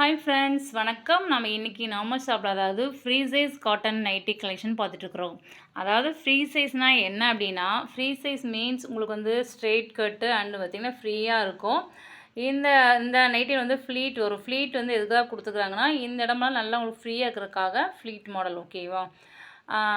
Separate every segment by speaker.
Speaker 1: Hi friends வணக்கம். நம்ம இன்றைக்கி நார்மல் ஷாப்பில் அதாவது free size cotton nighty collection பார்த்துட்ருக்குறோம் அதாவது ஃப்ரீ சைஸ்னால் என்ன அப்படின்னா ஃப்ரீ சைஸ் மீன்ஸ் உங்களுக்கு வந்து ஸ்ட்ரெயிட் கட்டு அண்டு பார்த்திங்கன்னா ஃப்ரீயாக இருக்கும். இந்த இந்த நைட்டியில் வந்து ஃப்ளீட் வரும். ஃப்ளீட் வந்து எதுக்காக கொடுத்துக்குறாங்கன்னா இந்த இடம்லாம் நல்லா உங்களுக்கு ஃப்ரீயாக இருக்கிறதுக்காக ஃப்ளீட் மாடல் ஓகேவா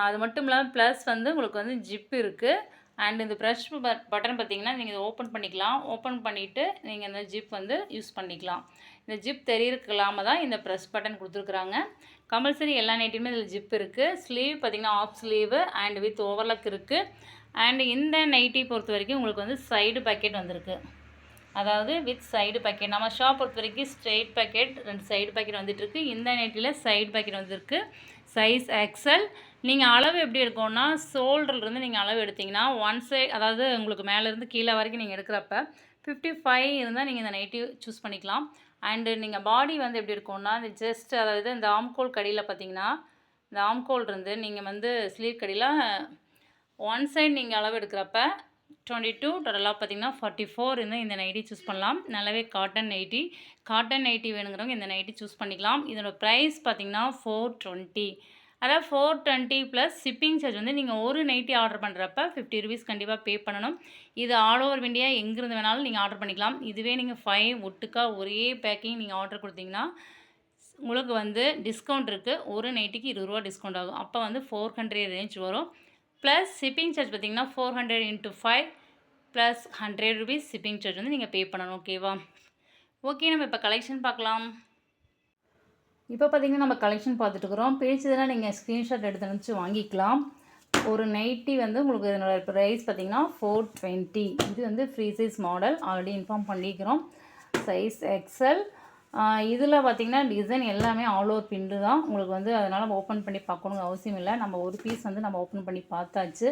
Speaker 1: அது மட்டும் இல்லாமல் ப்ளஸ் வந்து உங்களுக்கு வந்து ஜிப் இருக்குது அண்ட் இந்த ப்ரெஷ் பட்டன் பார்த்தீங்கன்னா நீங்கள் இதை ஓப்பன் பண்ணிக்கலாம். ஓப்பன் பண்ணிவிட்டு நீங்கள் இந்த ஜிப் வந்து யூஸ் பண்ணிக்கலாம். இந்த ஜிப் தெரியறதுக்கு தான் இந்த ப்ரெஸ் பட்டன் கொடுத்துருக்குறாங்க. கம்பல்சரி எல்லா நைட்டுமே இதில் ஜிப் இருக்குது ஸ்லீவ் பார்த்திங்கன்னா half sleeve and with overlock இருக்குது அண்ட் இந்த நைட்டி பொறுத்த வரைக்கும் உங்களுக்கு வந்து சைடு பேக்கெட் வந்திருக்கு. அதாவது வித் சைடு பேக்கெட் நம்ம ஷாப் பொறுத்த வரைக்கும் ஸ்ட்ரெயிட் பேக்கெட் ரெண்டு சைடு பேக்கெட் வந்துட்டுருக்கு இந்த நைட்டியில் சைடு பேக்கெட் வந்துருக்கு. சைஸ் எக்ஸல் நீங்கள் அளவு எப்படி எடுக்கணும்னா ஷோல்டர்லேருந்து நீங்கள் அளவு எடுத்திங்கன்னா ஒன் சைட் அதாவது உங்களுக்கு மேலேருந்து கீழே வரைக்கும் நீங்கள் எடுக்கிறப்ப ஃபிஃப்டி ஃபைவ் இருந்தால் நீங்கள் இந்த நைட்டி சூஸ் பண்ணிக்கலாம். அண்டு நீங்கள் பாடி வந்து எப்படி இருக்கும்னா இந்த ஜஸ்ட் அதாவது இந்த ஆம்கோல் கடியில் பார்த்தீங்கன்னா இந்த ஆம்கோல் இருந்து நீங்கள் வந்து ஸ்லீவ் கடியில் ஒன் சைட் நீங்கள் அளவு எடுக்கிறப்ப டுவெண்ட்டி டூ டோட்டலாக பார்த்தீங்கன்னா ஃபார்ட்டி ஃபோர் இருந்தால் இந்த நைட்டி சூஸ் பண்ணலாம். நல்லாவே காட்டன் நைட்டி காட்டன் நைட்டி வேணுங்கிறவங்க இந்த நைட்டி சூஸ் பண்ணிக்கலாம். இதோட ப்ரைஸ் பார்த்தீங்கன்னா ஃபோர் டுவெண்ட்டி அதாவது four twenty plus shipping charge வந்து நீங்கள் ஒரு நைட்டி ஆர்டர் பண்ணுறப்ப ஃபிஃப்டி ருபீஸ் கண்டிப்பாக பே பண்ணணும். இது ஆல் ஓவர் இந்தியா எங்கேருந்து வேணாலும் நீங்கள் ஆர்டர் பண்ணிக்கலாம். இதுவே நீங்கள் ஃபைவ் ஒட்டுக்கா ஒரே பேக்கிங் நீங்கள் ஆர்டர் கொடுத்தீங்கன்னா உங்களுக்கு வந்து டிஸ்கவுண்ட் இருக்குது ஒரு நைட்டிக்கு இருபது ரூபா டிஸ்கவுண்ட் ஆகும். அப்போ வந்து ஃபோர் ஹண்ட்ரட் ரேஞ்ச் வரும். ப்ளஸ் ஷிப்பிங் சார்ஜ் பார்த்திங்கன்னா four hundred into five plus hundred rupees shipping charge வந்து நீங்கள் பே பண்ணணும். ஓகேவா ஓகே நம்ம இப்போ கலெக்ஷன் பார்க்கலாம். இப்போ பார்த்திங்கன்னா நம்ம கலெக்ஷன் பார்த்துட்டுருக்குறோம். பிடிச்சதுன்னா நீங்கள் ஸ்க்ரீன்ஷாட் எடுத்து நினச்சி வாங்கிக்கலாம். ஒரு நைட்டி வந்து உங்களுக்கு இதனோட ப்ரைஸ் பார்த்திங்கன்னா ஃபோர் டுவெண்ட்டி இது வந்து free size model already inform பண்ணிக்கிறோம். சைஸ் எக்ஸல் இதில் பார்த்திங்கன்னா டிசைன் எல்லாமே ஆல் ஓவர் பிண்டு தான். உங்களுக்கு வந்து அதனால் ஓப்பன் பண்ணி பார்க்கணுங்க அவசியம் இல்லை. நம்ம ஒரு பீஸ் வந்து நம்ம ஓப்பன் பண்ணி பார்த்தாச்சு.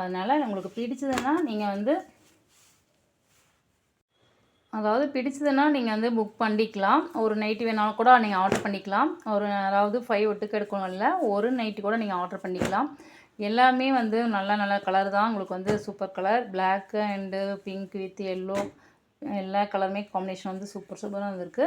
Speaker 1: அதனால் உங்களுக்கு பிடிச்சதுன்னா நீங்கள் வந்து அதாவது பிடிச்சதுன்னா நீங்கள் வந்து புக் பண்ணிக்கலாம். ஒரு நைட்டு வேணாலும் கூட நீங்கள் ஆர்டர் பண்ணிக்கலாம். ஒரு அதாவது ஃபைவ் ஒட்டுக்கு எடுக்கணும் இல்லை ஒரு நைட்டு கூட நீங்கள் ஆர்டர் பண்ணிக்கலாம். எல்லாமே வந்து நல்ல நல்ல கலர் தான். உங்களுக்கு வந்து super colour black and pink with yellow எல்லா கலருமே காம்பினேஷன் வந்து சூப்பர் சூப்பராக வந்திருக்கு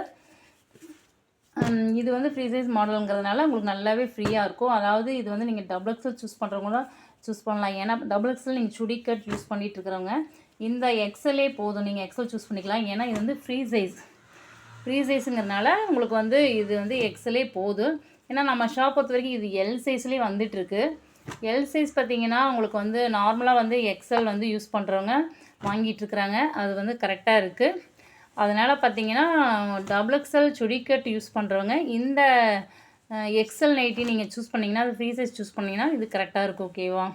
Speaker 1: இது வந்து ஃப்ரீ சைஸ் மாடலுங்கிறதுனால உங்களுக்கு நல்லாவே ஃப்ரீயாக இருக்கும். அதாவது இது வந்து நீங்கள் டபுள் எக்ஸல் சூஸ் பண்ணுறவங்க சூஸ் பண்ணலாம். ஏன்னா டபுள் எக்ஸல் நீங்கள் சுடி கட் யூஸ் பண்ணிகிட்டு இருக்கிறவங்க இந்த எக்ஸலே போதும். நீங்கள் எக்ஸல் சூஸ் பண்ணிக்கலாம். ஏன்னா இது வந்து ஃப்ரீ சைஸ் ஃப்ரீ சைஸுங்கிறதுனால உங்களுக்கு வந்து இது வந்து எக்ஸலே போதும். ஏன்னா நம்ம ஷாப் பொறுத்த வரைக்கும் இது எல் சைஸ்லேயே வந்துட்டுருக்கு எல் சைஸ் பார்த்திங்கன்னா உங்களுக்கு வந்து நார்மலாக வந்து எக்ஸல் வந்து யூஸ் பண்ணுறவங்க வாங்கிட்டுருக்குறாங்க அது வந்து கரெக்டாக இருக்குது அதனால் பார்த்தீங்கன்னா டபுள் எக்ஸல் சுடிக்கட் யூஸ் பண்ணுறவங்க இந்த எக்ஸல் நைட்டி நீங்கள் சூஸ் பண்ணிங்கன்னா அது ஃப்ரீ சைஸ் சூஸ் பண்ணிங்கன்னா இது கரெக்டாக இருக்கும் ஓகேவா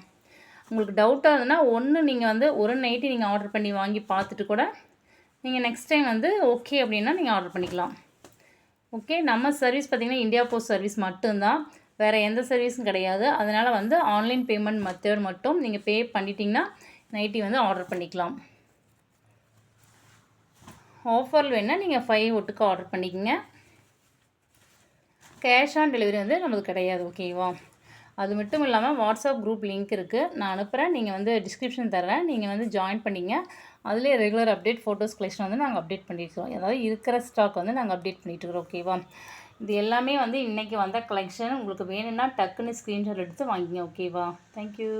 Speaker 1: உங்களுக்கு டவுட்டாக இருந்ததுன்னா ஒன்று நீங்கள் வந்து ஒரு நைட்டி நீங்கள் ஆர்டர் பண்ணி வாங்கி பார்த்துட்டு கூட நீங்கள் நெக்ஸ்ட் டைம் வந்து ஓகே அப்படின்னா நீங்கள் ஆர்டர் பண்ணிக்கலாம். ஓகே நம்ம சர்வீஸ் பார்த்திங்கன்னா இந்தியா போஸ்ட் சர்வீஸ் மட்டும்தான். வேறு எந்த சர்வீஸும் கிடையாது. அதனால் வந்து ஆன்லைன் பேமெண்ட் மெத்தட் மட்டும் நீங்கள் பே பண்ணிட்டீங்கன்னா நைட்டி வந்து ஆர்டர் பண்ணிக்கலாம். ஆஃபரில் வேணால் நீங்கள் ஃபைவ் ஒட்டுக்கு ஆர்டர் பண்ணிக்கோங்க. கேஷ் ஆன் டெலிவரி வந்து நம்மளுக்கு கிடையாது ஓகேவா அது மட்டும் இல்லாமல் வாட்ஸ்அப் குரூப் லிங்க் இருக்குது நான் அனுப்புகிறேன் நீங்கள் வந்து டிஸ்கிரிப்ஷன் தரேன் நீங்கள் வந்து ஜாயின் பண்ணிங்க. அதிலே ரெகுலர் அப்டேட் ஃபோட்டோஸ் கலெக்ஷன் வந்து நாங்கள் அப்டேட் பண்ணிட்டுருக்கோம் அதாவது இருக்கிற ஸ்டாக் வந்து நாங்கள் அப்டேட் பண்ணிகிட்டு ஓகேவா இது எல்லாமே வந்து இன்றைக்கி வந்த கலெக்ஷன் உங்களுக்கு வேணும்னா டக்குன்னு ஸ்க்ரீன்ஷாட் எடுத்து வாங்கிங்க ஓகேவா தேங்க்யூ